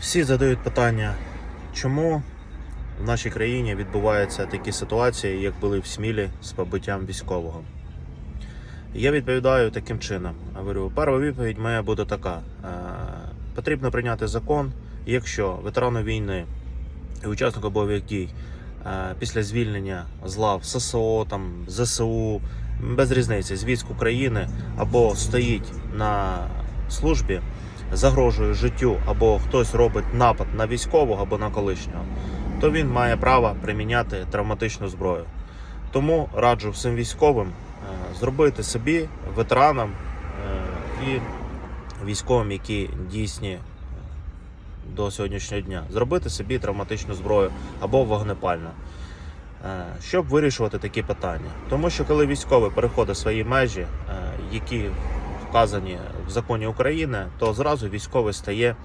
Всі задають питання, чому в нашій країні відбуваються такі ситуації, як були в Смілі з побиттям військового. Я відповідаю таким чином. Говорю, перша відповідь має бути така: Е, потрібно прийняти закон, якщо ветерану війни і учаснику бойових дій е, після звільнення з лав ССО, там, ЗСУ, без різниці, з військ України або стоїть на службі, загрожує життю, або хтось робить напад на військового або на колишнього, то він має право приміняти травматичну зброю. Тому раджу всім військовим е, зробити собі ветеранам е, і військовим, які дійсні до сьогоднішнього дня, зробити собі травматичну зброю або вогнепальну, е, щоб вирішувати такі питання. Тому що коли військовий переходить свої межі, е, які вказані в законі України, то зразу військовий стає